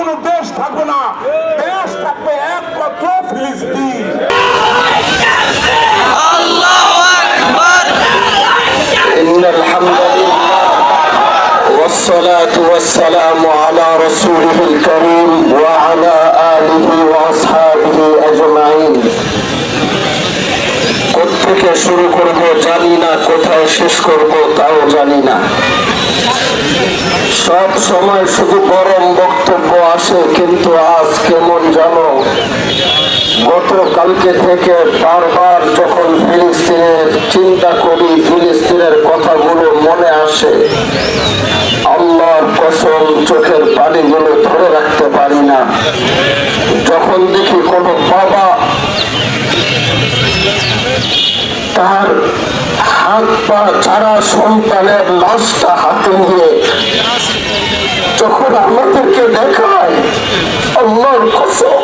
কোনো দেশ থাকবে না দেশ থাকবে একমাত্র ফিলিস্তিন إن الحمد لله والصلاة والسلام على رسوله الكريم وعلى آله وأصحابه أجمعين কোথেকে শুরু করব, জানি না কোথায় শেষ করব, তাও জানি না। সব সময় শুধু গরম বক্তব্য আসে, কিন্তু আজ কেমন জানো? গতকালকে থেকে বারবার যখন ফিলিস্তিনের চিন্তা করি, ফিলিস্তিনের কথাগুলো মনে আসে, আল্লাহর কসম চোখের পানিগুলো ধরে রাখতে পারি না। যখন দেখি কোনো বাবা তার হাত পা ছাড়া সন্তানের লাশটা হাতে নিয়ে যখন আমাদেরকে দেখায়, আল্লাহর কসম,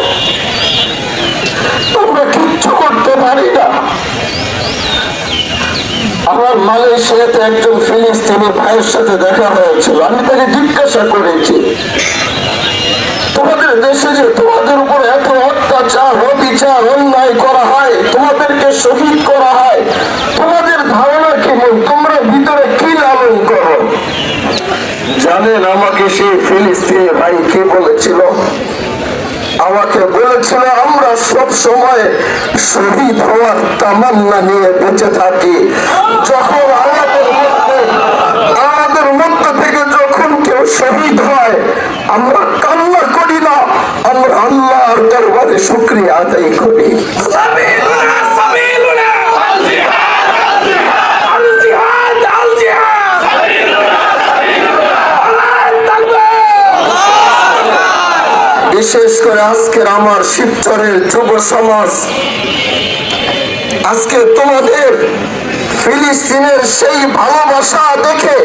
আমরা কিচ্ছু করতে পারি না। আমার মালয়েশিয়াতে একজন ফিলিস্তিনি ভাইয়ের সাথে দেখা হয়েছিল। আমি তাকে জিজ্ঞাসা করেছি, তোমাদের দেশে যে তোমাদের উপর এত অত্যাচার, অবিচার অন্যায় করা হয় তোমাদেরকে শহীদ করা হয় তোমাদের ধারণা কেমন তোমরা ভিতরে কি লালন করো জানেন আমাকে সেই ফিলিস্তিনি ভাই কে বলেছিল? আমাকে বলেছিল, আমরা সব সময় শহীদ হওয়ার তামান্না নিয়ে বেঁচে থাকি। যখন আমাদের মধ্যে আমাদের মধ্যে থেকে যখন কেউ শহীদ হয়, আমরা কান্না করি না, আমরা আল্লাহর দরবারে শুক্রিয়া আদায় করি। বিশেষ করে আজকের আমার শিবচরের যুব সমাজ। আজকে তোমাদের ফিলিস্তিনের সেই ভালোবাসা দেখে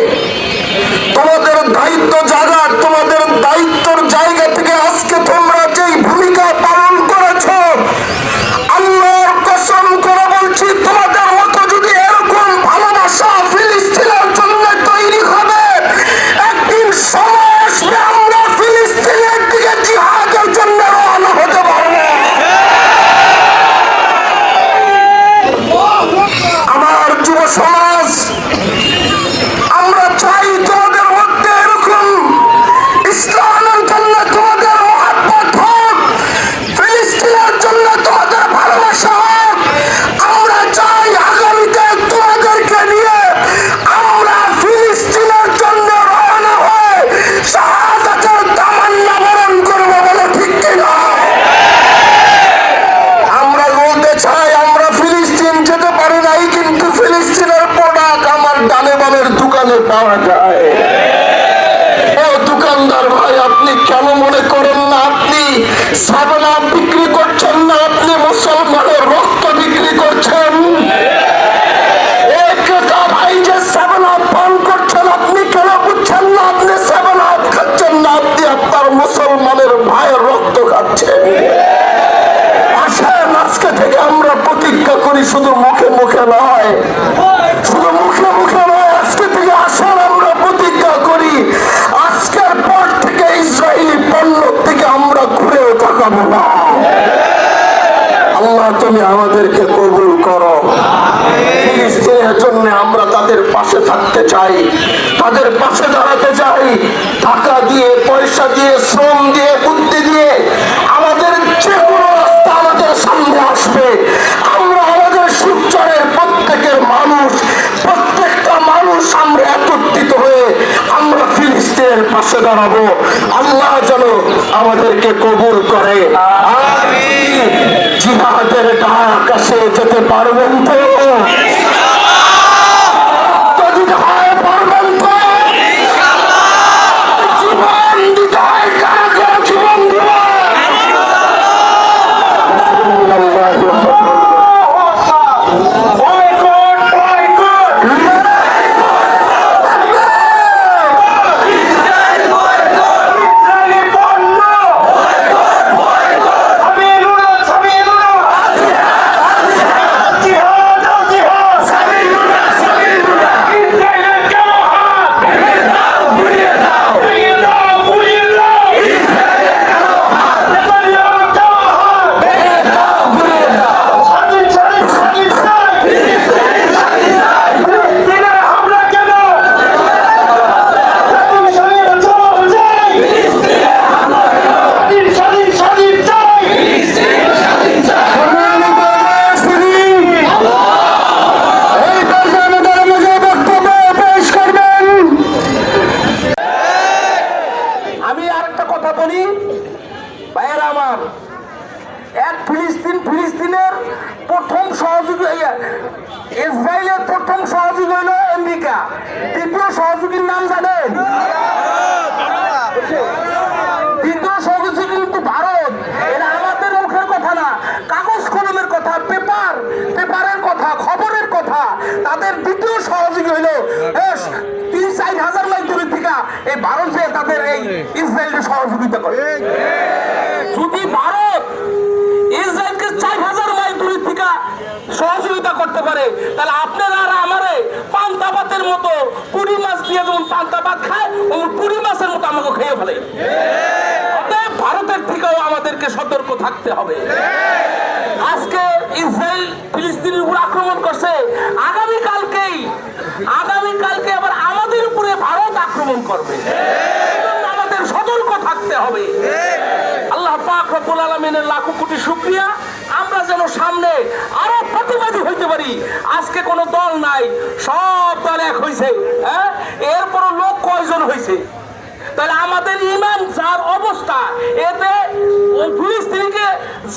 তোমাদের দায়িত্ব জাগার, তোমাদের দায়িত্বর জায়গা বামের দোকানে পাওয়া যায়। ও দোকানদার ভাই, আপনি কেন মনে করেন না আপনি সাবনা বিক্রি করছেন না? আপনি মুসলমানের রক্ত পাশে দাঁড়াতে চাই। টাকা দিয়ে পয়সা দিয়ে শ্রম দিয়ে বুদ্ধি দিয়ে আমাদের যে কোনো রাস্তা আমাদের সামনে আসবে। আমরা আমাদের শিবচরের প্রত্যেকের মানুষ প্রত্যেকটা মানুষ আমরা একত্রিত হয়ে আমরা ফিলিস্তিনের পাশে দাঁড়াবো। আল্লাহ যেন আমাদেরকে কবুল করে। জিহাদের ডাক আসে যেতে পারবেন তো যদি হয় পারবেন তো জীবন দিতে হয় কারা কারা জীবন দিবে বয়কট বয়কট ইসরায়েলি পণ্য সাবিলুনা সাবিলুনা জিহাদ জিহাদ কথা বলি ভাইয়েরা আমার এক ফিলিস্তিন ফিলিস্তিনের প্রথম সহযোগী ইসরায়েলের প্রথম সহযোগী হলো আমেরিকা। দ্বিতীয় সহযোগীর নাম জানেন? দ্বিতীয় সহযোগী কিন্তু ভারত। এটা আমাদের মুখের কথা না কাগজ কলমের কথা পেপার পেপারের কথা খবরের কথা। তাদের দ্বিতীয় সহযোগী হইল তিন চার হাজার মাইল দূরের থেকে এই ভারত যে তাদের এই ইসরায়েলের সহযোগিতা করে। যদি ভারত ইসরায়েলকে চার হাজার মাইল দূরের থেকে সহযোগিতা করতে পারে, তাহলে আপনারা আর আমারে পান্তা ভাতের মতো পুরি মাছ দিয়ে যেমন পান্তা ভাত খায়, ওমন পুরি মাছের মতো আমাকে খেয়ে ফেলে। ভারতের থেকেও আমাদেরকে সতর্ক থাকতে হবে। আজকে ইসরায়েল ফিলিস্তিনের উপর আক্রমণ করছে আগামী কালকেই আগামী কালকে আবার আমাদের উপরে ভারত আক্রমণ করবে এজন্য আমাদের সতর্ক থাকতে হবে আল্লাহ পাক রব্বুল আলামিনের লাখো কোটি শুকরিয়া। আমরা যেন সামনে আরও প্রতিবাদী হইতে পারি। আজকে কোনো দল নাই, সব দল এক হইছে হ্যাঁ? এরপরও লোক কয়জন হইছে? তাহলে আমাদের ইমান যার অবস্থা, এতে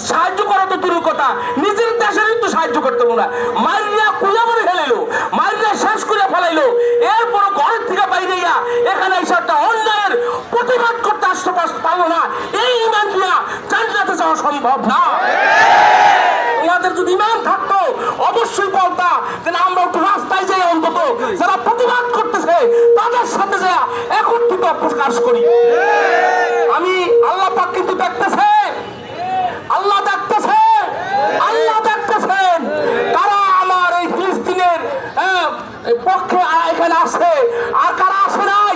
সাহায্য করা তো দূরের কথা, নিজের দেশের তো সাহায্য করতে না। মারিয়া কুয়া করে ফেলাইলো মারিয়া শেষ করে ফেলাইলো এরপর ঘরের থেকে বাইরে গিয়া এখানে এসে একটা অন্যায়ের প্রতিবাদ করতে আসতে পার- পারব না এই ইমান দিয়া জান্নাতে যাওয়া সম্ভব না। তোমাদের যদি ইমান থাকতো অবশ্যই বলতা না, আমরা একটু রাস্তায় যাই অন্তত যারা প্রতিবাদ করতেছে তাদের সাথে যা একত্রিত প্রকাশ করি। আমি আল্লাহ পাক কিন্তু দেখতেছে। আল্লাহ দেখতেছে। আল্লাহ দেখতেছেন। কারা আমার এই ফিলিস্তিনের এই পক্ষে এখানে আসে আর কারা আসে নাই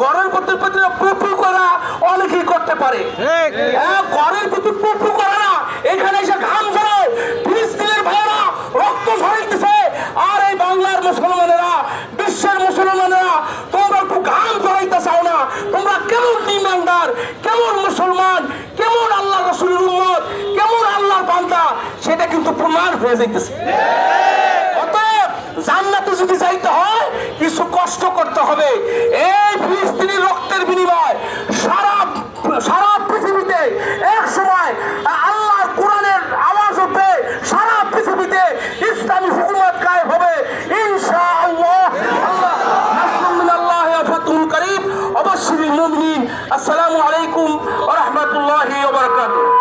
ঘরের ভিতরে ভিতরে পুপু করা অনেকেই করতে পারে। হ্যাঁ, ঘরের ভিতরে করে না। এখানে এসে ঘাম ফিলিস্তিনের ভাইয়েরা রক্ত ঝরাইতেছে আর এই বাংলার মুসলমানেরা বিশ্বের মুসলমানেরা তোমরা একটু ঘাম ঝরাইতে চাও না। তোমরা কেমন ইমানদার কেমন মুসলমান কেমন আল্লাহ রসুলের উম্মত কেমন আল্লাহর বান্দা সেটা কিন্তু প্রমাণ হয়ে যাইতেছে। অতএব জান্নাতে যদি যাইতে হয় কিছু কষ্ট করতে হবে। এই المؤمنين السلام عليكم ورحمة الله وبركاته.